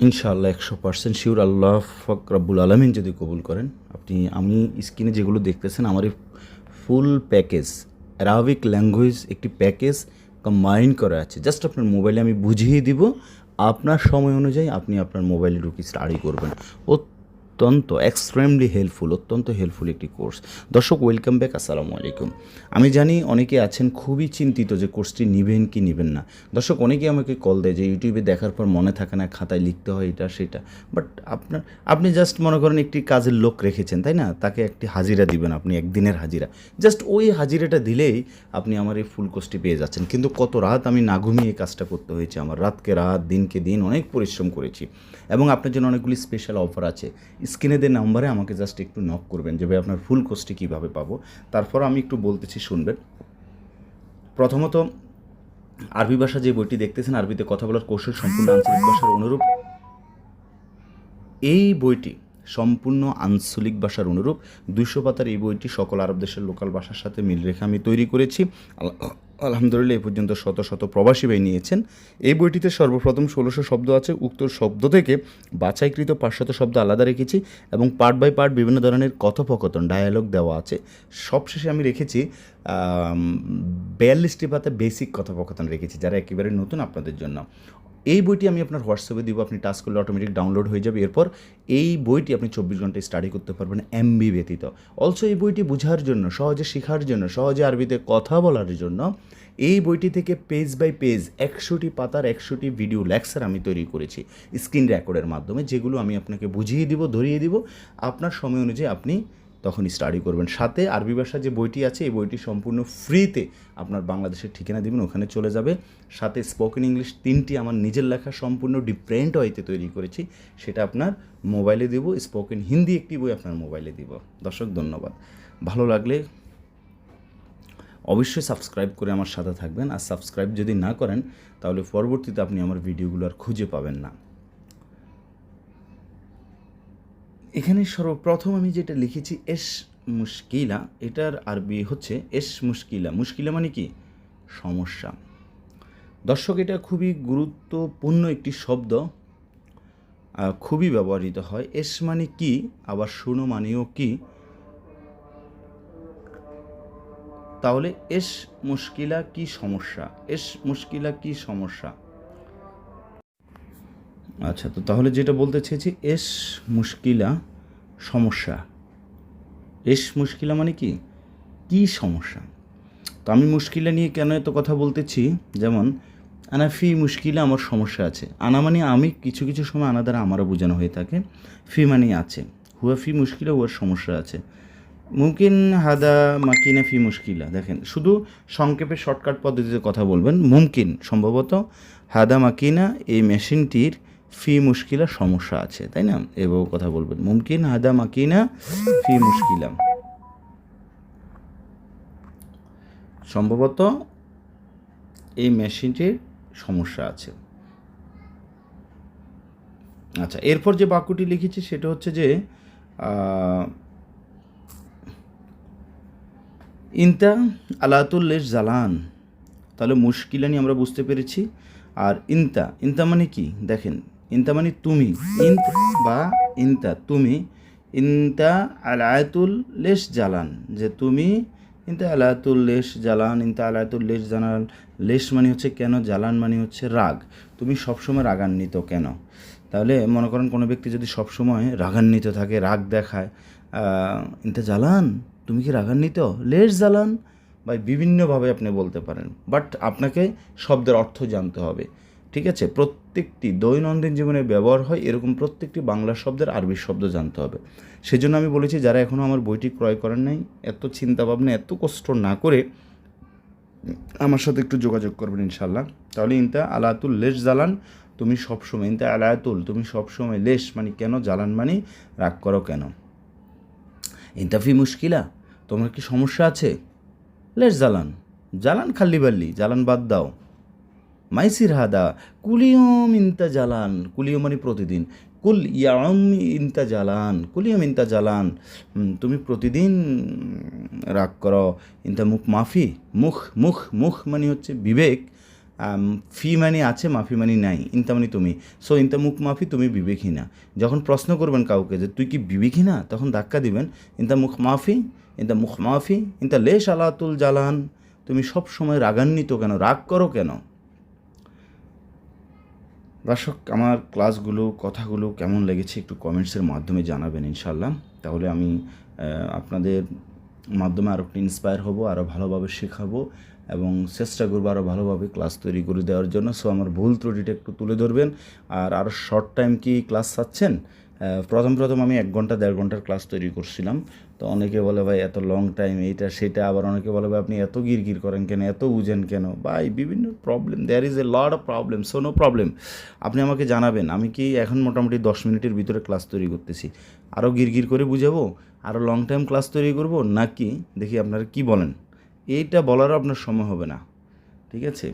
ইনশাআল্লাহ একশো percent sure আল্লাহ ফকরাবুল আলমিন যদি কবুল করেন। আপনি, আমি স্ক্রিনে যেগুলো দেখতেছেন, আমার ফুল প্যাকেজ অ্যারাবিক ল্যাঙ্গুয়েজ একটি প্যাকেজ কম্বাইন করা আছে। জাস্ট আপনার মোবাইলে আমি বুঝিয়ে দিব, আপনার সময় অনুযায়ী আপনি আপনার মোবাইলে ঢুকে স্টাডি করবেন। অত্যন্ত এক্সট্রিমলি হেল্পফুল অত্যন্ত হেল্পফুল একটি কোর্স দর্শক ওয়েলকাম ব্যাক আসসালামু আলাইকুম। আমি জানি অনেকে আছেন খুবই চিন্তিত যে কোর্সটি নেবেন কি নেবেন না। দর্শক অনেকে আমাকে কল দেয় যে ইউটিউবে দেখার পর মনে থাকে না, খাতায় লিখতে হয় এটা, সেটা। বাট আপনার, আপনি জাস্ট মনে করেন একটি কাজের লোক রেখেছেন, তাই না? তাকে একটি হাজিরা দিবেন আপনি, একদিনের হাজিরা। জাস্ট ওই হাজিরাটা দিলেই আপনি আমার এই ফুল কোর্সটি পেয়ে যাচ্ছেন। কিন্তু কত রাত আমি না ঘুমিয়ে কাজটা করতে হয়েছে আমার? রাতকে রাত, দিনকে দিন অনেক পরিশ্রম করেছি। এবং আপনার জন্য অনেকগুলি স্পেশাল অফার আছে। স্ক্রিনে দিয়ে নাম্বারে আমাকে জাস্ট একটু নক করবেন যে, ভাই, আপনার ফুল কোর্সটি কীভাবে পাবো? তারপর আমি একটু বলতেছি, শুনবেন। প্রথমত, আরবি ভাষা যে বইটি দেখতেছেন, আরবিতে কথা বলার কৌশল সম্পূর্ণ আঞ্চলিক ভাষার অনুরূপ। এই বইটি সম্পূর্ণ আঞ্চলিক ভাষার অনুরূপ। দুইশো পাতার এই বইটি সকল আরব দেশের লোকাল ভাষার সাথে মিল রেখে আমি তৈরি করেছি। আলহামদুলিল্লাহ, এই পর্যন্ত শত শত প্রবাসী ভাই নিয়েছেন। এই বইটিতে সর্বপ্রথম ষোলোশো শব্দ আছে, উক্ত শব্দ থেকে বাছাইকৃত পাঁচশত শব্দ আলাদা রেখেছি এবং পার্ট বাই পার্ট বিভিন্ন ধরনের কথোপকথন ডায়ালগ দেওয়া আছে। সবশেষে আমি রেখেছি বিয়াল্লিশটি পাতা বেসিক কথোপকথন রেখেছি, যারা একেবারে নতুন আপনাদের জন্য। এই বইটি আমি আপনার হোয়াটসঅ্যাপে দিব, আপনি টাচ করলে অটোমেটিক ডাউনলোড হয়ে যাবে। এরপর এই বইটি আপনি চব্বিশ ঘন্টায় স্টাডি করতে পারবেন এমবি ব্যতীত। অলসো এই বইটি বোঝার জন্য, সহজে শেখার জন্য, সহজে আরবিতে কথা বলার জন্য এই বইটি থেকে পেজ বাই পেজ একশোটি পাতার একশোটি ভিডিও লেকচার আমি তৈরি করেছি স্ক্রিন রেকর্ডের মাধ্যমে, যেগুলো আমি আপনাকে বুঝিয়ে দিব, ধরিয়ে দিব। আপনার সময় অনুযায়ী আপনি তখন স্টাডি করবেন। সাথে আরবি ভাষা যে বইটি আছে, এই বইটি সম্পূর্ণ ফ্রিতে আপনার বাংলাদেশের ঠিকানা দিবেন, ওখানে চলে যাবে। সাথে স্পোকেন ইংলিশ তিনটি আমার নিজের লেখা সম্পূর্ণ ডিফারেন্ট ওয়েতে তৈরি করেছি। সেটা আপনার মোবাইলে দিব স্পোকেন হিন্দি একটি বই আপনার মোবাইলে দিব। দর্শক, ধন্যবাদ। ভালো লাগলে অবশ্যই সাবস্ক্রাইব করে আমার সাথে থাকবেন। আর সাবস্ক্রাইব যদি না করেন, তাহলে পরবর্তীতে আপনি আমার ভিডিওগুলো আর খুঁজে পাবেন না। এখানে সর্বপ্রথম আমি যেটা লিখেছি, এস মুশকিলা এটার আরবি হচ্ছে, এস মুশকিলা মুশকিলা মানে কি? সমস্যা। দর্শক, এটা খুবই গুরুত্বপূর্ণ একটি শব্দ খুবই ব্যবহৃত হয়। এস মানে কি? আবার শুনো মানেও কি? তাহলে, এস মুশকিলা কি সমস্যা? এস মুশকিলা কি সমস্যা? আচ্ছা তো তাহলে যেটা বলতে চেয়েছি, এস মুশকিলা সমস্যা। এস মুশকিলা মানে কি? কি সমস্যা? তো আমি মুশকিলা নিয়ে কেন এত কথা বলতেছি? যেমন আনা ফি মুশকিলা আমার সমস্যা আছে। আনা মানে আমি কিছু কিছু সময় আনা দ্বারা আমারও বোঝানো হয়ে থাকে। ফি মানে আছে। হুয়া ফি মুশকিলা হুয়ার সমস্যা আছে। মুমকিন হাদা মাকিনা ফি মুশকিলা। দেখেন, শুধু সংক্ষেপে শর্টকাট পদ্ধতিতে কথা বলবেন। মুমকিন, সম্ভবত হাদা মাকিনা এই মেশিনটির ফি মুশকিলা সমস্যা আছে, তাই না? এভাবে কথা বলবেন। মুমকিন, হাদা মাকিনা, ফি মুশকিলা। সম্ভবত এই মেশিনটির সমস্যা আছে। আচ্ছা এরপর যে বাক্যটি লিখেছি সেটা হচ্ছে যে ইনতা আলাতুল্লেশ জালান। তাহলে মুশকিলানি আমরা বুঝতে পেরেছি। আর ইনতা ইনতা মানে কি? দেখেন ইনতা মানে তুমি। ইন্ত বা ইনতা, তুমি। ইনতা আলায়াতুল লেশ জালান, যে তুমি ইনতা আলায়াতুল লেশ জালান, ইনতা আলায়াতুল লেশ জালান, লেশ মানে হচ্ছে কেন, জালান মানে হচ্ছে রাগ। তুমি সবসময় রাগান্বিত কেন? তাহলে মনে করেন কোনো ব্যক্তি যদি সবসময় রাগান্বিত থাকে, রাগ দেখায় ইনতা জালান, তুমি কি রাগান্বিত? লেশ জ্বালান বা বিভিন্নভাবে আপনি বলতে পারেন। বাট আপনাকে শব্দের অর্থ জানতে হবে। ঠিক আছে? প্রত্যেকটি দৈনন্দিন জীবনে ব্যবহার হয়, এরকম প্রত্যেকটি বাংলা শব্দের আরবি শব্দ জানতে হবে। সেজন্য আমি বলেছি, যারা এখনও আমার বইটি ক্রয় করেন নাই, এত চিন্তা ভাবনা এত কষ্ট না করে আমার সাথে একটু যোগাযোগ করবেন ইনশাল্লাহ তাহলে ইনতা আলাতুল লেশ জ্বালান তুমি সবসময় ইনতা আলায়াতুল তুমি সবসময় লেশ মানে কেন জ্বালান মানে রাগ করো কেন? ইন্টাফি মুশকিলা, তোমার কি সমস্যা আছে? লেস জ্বালান জ্বালান খাল্লি বাল্লি জ্বালান বাদ দাও। মাইসির হাদা কুলিয়ম ইন্তা জ্বালান কুলিয়ম মানে প্রতিদিন। কুল ইয়াম ইন্তা জ্বালান কুলিয়ম ইন্তা জ্বালান হুম, তুমি প্রতিদিন রাগ করো ইন্তা মুখ মাফি মুখ মুখ মুখ মানে হচ্ছে বিবেক ফি মানে আছে মাফি মানে নাই ইনতা মানে তুমি। সো ইনতা মুখ মাফি তুমি বিবেকহীনা যখন প্রশ্ন করবেন কাউকে যে তুই কি বিবেকহীনা তখন ধাক্কা দিবেন ইনতা মুখ মাফি ইনতা মুখ মাফি ইনতা লেশ আলাতুল জালান। তুমি সব সময় রাগান্বিত কেন? রাগ করো কেন? দর্শক, আমার ক্লাসগুলো, কথাগুলো কেমন লেগেছে একটু কমেন্টসের মাধ্যমে জানাবেন ইনশাল্লাহ তাহলে আমি আপনাদের মাধ্যমে আরও একটু ইন্সপায়ার হব আরও ভালোভাবে শেখাবো এবং চেষ্টা করব আরও ভালোভাবে ক্লাস তৈরি করে দেওয়ার জন্য। সো আমার ভুল ত্রুটিটা একটু তুলে ধরবেন। আর আরও শর্ট টাইম কি ক্লাস চাচ্ছেন? প্রথম প্রথম আমি এক ঘণ্টা, দেড় ঘণ্টার ক্লাস তৈরি করছিলাম। তো অনেকে বলে, ভাই, এত লং টাইম এইটা, সেটা। আবার অনেকে বলে, ভাই, আপনি এত গিরগির করেন কেন? এত বুঝেন কেন? ভাই, বিভিন্ন problem there is a lot of problem so no problem আপনি আমাকে জানাবেন, আমি কি এখন মোটামুটি দশ মিনিটের ভিতরে ক্লাস তৈরি করতেছি? আরও গিরগির করে বুঝাবো? আরও লং টাইম ক্লাস তৈরি করব? নাকি, দেখি আপনারা কি বলেন? এইটা বলারও আপনার সময় হবে না। ঠিক আছে?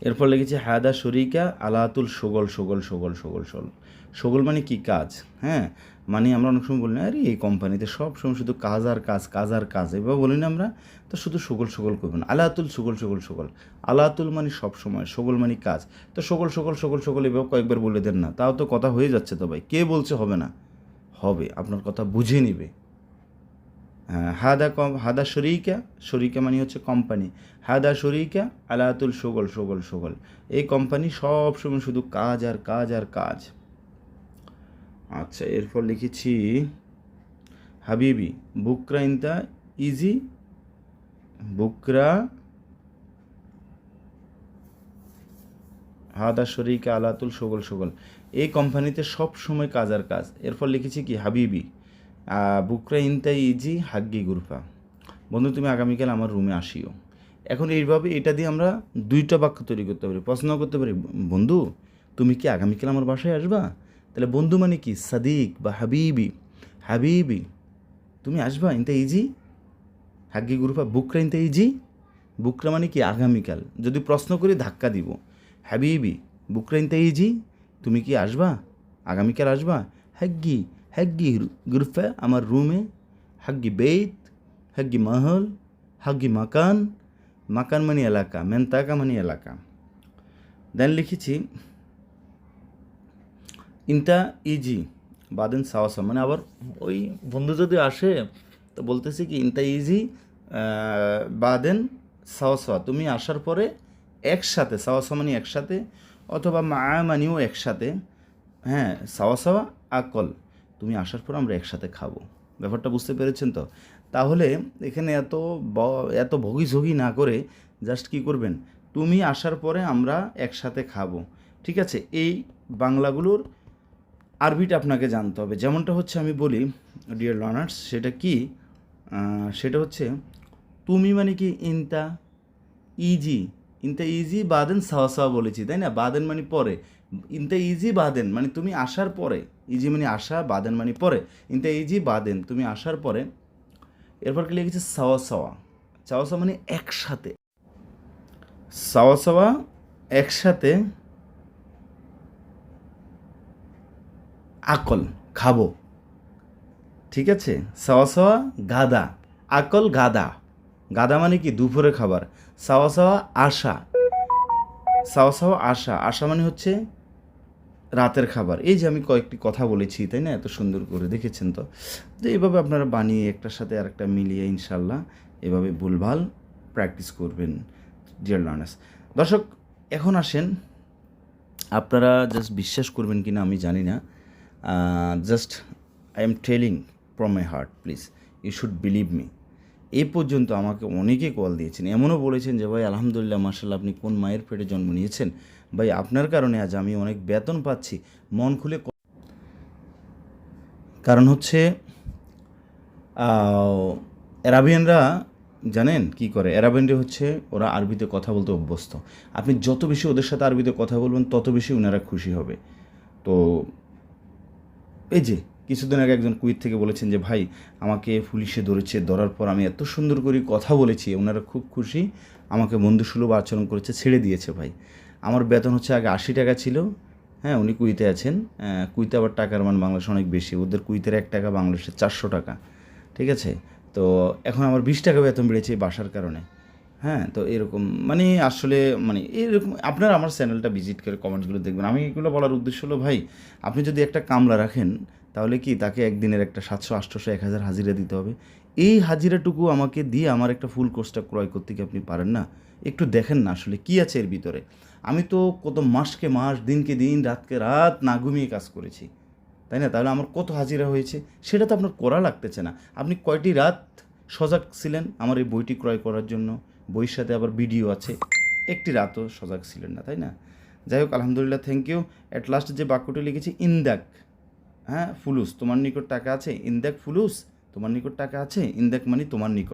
এরপর লিখেছে হায়দা শরিকা আলাতুল সগল সগল সগল সগল সগল সগল মানে কি? কাজ হ্যাঁ? মানে আমরা অনেক সময় বলি না, আরে, এই কোম্পানিতে সব সময় শুধু কাজ আর কাজ কাজ আর কাজ। এবার বলি না আমরা, তো শুধু সগল সগল করবেন। আলাতুল সগল সগল সগল আলাতুল মানে সব সময় সগল মানে কাজ। তো সগল সগল সগল সগল এভাবে কয়েকবার বলে দেন না। তাও তো কথা হয়ে যাচ্ছে তো ভাই। কে বলছে হবে না? হবে, আপনার কথা বুঝে নিবে। হাদা কম, হাদা শরিকা শরিকা মানে হচ্ছে কোম্পানি হাদা শরিকা, আলাতুল সগল সগল সগল এই কোম্পানি সব সময় শুধু কাজ আর কাজ আর কাজ। আচ্ছা এরপর লিখেছি, হাবিবি, বুকরা ইনতা ইজি, বুকরা হাদা শরিকা, আলাতুল সগল সগল এই কোম্পানিতে সব সময় কাজ আর কাজ। এরপর লিখেছি কি, হাবিবি বুকরা ইনতাই ইজি, হাগ্গি গুরফা। বন্ধু, তুমি আগামীকাল আমার রুমে আসিও। এখন এইভাবে এটা দিয়ে আমরা দুইটা বাক্য তৈরি করতে পারি। প্রশ্ন করতে পারি, বন্ধু, তুমি কি আগামীকাল আমার বাসায় আসবা? তাহলে বন্ধু মানে কি? সাদিক বা হাবিবি। হাবিবি, তুমি আসবা ইনতা ইজি? হাগ্গি গুরুফা, বুকরা ইনতা ইজি? বুকরা মানে কি? আগামীকাল। যদি প্রশ্ন করি, ধাক্কা দিব। হাবিবি, বুকরা ইনতা ইজি? তুমি কি আসবা? আগামীকাল আসবা? হাগ্গি হাগ্গি গুরফা আমার রুমে হাগ্গি বেত হাগ্গি মহল হাগ্গি মাকান মাকান মানে এলাকা মেনতাকা মানে এলাকা দেন লিখেছি ইনতা ইজি বাদেন সাওয়াসা মানে আবার ওই বন্ধু যদি আসে তো বলতেছি কি ইনতা ইজি বাদেন সাওয়াসা তুমি আসার পরে একসাথে সাওয়াসা মানে একসাথে অথবা মা মানিও একসাথে হ্যাঁ সাওয়া সাওয়া আকল তুমি আসার পর আমরা একসাথে খাব। ব্যাপারটা বুঝতে পেরেছেন তো? তাহলে এখানে এত এত ভগিঝগি না করে জাস্ট কি করবেন? তুমি আসার পরে আমরা একসাথে খাব। ঠিক আছে? এই বাংলাগুলোর আরবিটা আপনাকে জানতে হবে। যেমনটা হচ্ছে আমি বলি ডিয়ার লার্নার্স সেটা কি? সেটা হচ্ছে, তুমি মানে কি ইনতা? ইজি। ইনতা ইজি, বাদেন সাওয়া সাওয়া বলেছি, তাই না? বাদেন মানে পরে। ইনতা ইজি বাদেন মানে তুমি আসার পরে, ইজি মানে আসা, বাদেন মানে পরে, ইনতে ইজি বাদেন, তুমি আসার পরে, এরপর কি লিখেছে সাওয়া সাওয়া সাওয়া সাওয়া মানে একসাথে, সাওয়া সাওয়া একসাথে আকল, খাব, ঠিক আছে? সাওয়া সাওয়া গাদা, আকল গাদা গাদা মানে কি? দুপুরে খাবার, সাওয়া সাওয়া আশা সাওয়া সাওয়া আশা আশা মানে হচ্ছে রাতের খাবার। এই যে আমি কয়েকটি কথা বলেছি, তাই না? এত সুন্দর করে দেখেছেন তো? তো এইভাবে আপনারা বানিয়ে একটার সাথে আরেকটা মিলিয়ে ইনশাল্লাহ এভাবে ভুলভাল প্র্যাকটিস করবেন ডিয়ার লার্নার্স দর্শক, এখন আসেন। আপনারা জাস্ট বিশ্বাস করবেন কি না আমি জানি না। Just I am telling from my heart please you should believe me এই পর্যন্ত আমাকে অনেকে কল দিয়েছেন। এমনও বলেছেন যে, ভাই, আলহামদুলিল্লাহ মার্শাল্লাহ আপনি কোন মায়ের পেটে জন্ম নিয়েছেন? ভাই, আপনার কারণে আজ আমি অনেক বেতন পাচ্ছি। মন খুলে কারণ হচ্ছে অ্যারাবিয়ানরা জানেন কি করে? অ্যারাবিয়ানরা হচ্ছে, ওরা আরবিতে কথা বলতে অভ্যস্ত। আপনি যত বেশি ওদের সাথে আরবিতে কথা বলবেন, তত বেশি ওনারা খুশি হবে। তো, এই যে, কিছুদিন আগে একজন কুইত থেকে বলেছেন যে, ভাই, আমাকে পুলিশে ধরেছে, ধরার পর আমি এত সুন্দর করে কথা বলেছি ওনারা খুব খুশি, আমাকে বন্ধুসুলভ আচরণ করেছে, ছেড়ে দিয়েছে ভাই। আমার বেতন হচ্ছে আগে আশি টাকা ছিল। হ্যাঁ উনি কুইতে আছেন। কুইতে আবার টাকার মান বাংলাদেশে অনেক বেশি। ওদের কুইতের এক টাকা, বাংলাদেশে চারশো টাকা। ঠিক আছে? তো এখন আমার বিশ টাকা বেতন বেড়েছে বাসার কারণে। হ্যাঁ তো এরকম মানে আসলে মানে এরকম আপনারা আমার চ্যানেলটা ভিজিট করে কমেন্টসগুলো দেখবেন। আমি এগুলো বলার উদ্দেশ্য হলো, ভাই, আপনি যদি একটা কামলা রাখেন, তাহলে কি তাকে একদিনের একটা সাতশো আটশোশো এক হাজার হাজিরা দিতে হবে? এই হাজিরাটুকু আমাকে দিয়ে আমার একটা ফুল কোর্সটা ক্রয় করতে কি আপনি পারেন না? একটু দেখেন না আসলে কী আছে এর ভিতরে। আমি তো কত মাসকে মাস, দিনকে দিন, রাতকে রাত না ঘুমিয়ে কাজ করেছি। তাই না? তাহলে আমার কত হাজিরা হয়েছে? সেটা তো আপনার করা লাগতেছে না। আপনি কয়টি রাত সজাগ ছিলেন আমার এই বইটি ক্রয় করার জন্য? বইয়ের সাথে আবার ভিডিও আছে। একটি রাতও সজাগ ছিলেন না, তাই না? যাই হোক, আলহামদুলিল্লাহ থ্যাংক ইউ অ্যাট লাস্ট যে বাক্যটি লিখেছি, ইন্দাক। হ্যাঁ ফুলুস, তোমার নিকট টাকা আছে? ইন্দাক, ফুলুস, তোমার নিকট টাকা আছে? ইন্দাক মানে তোমার নিকট।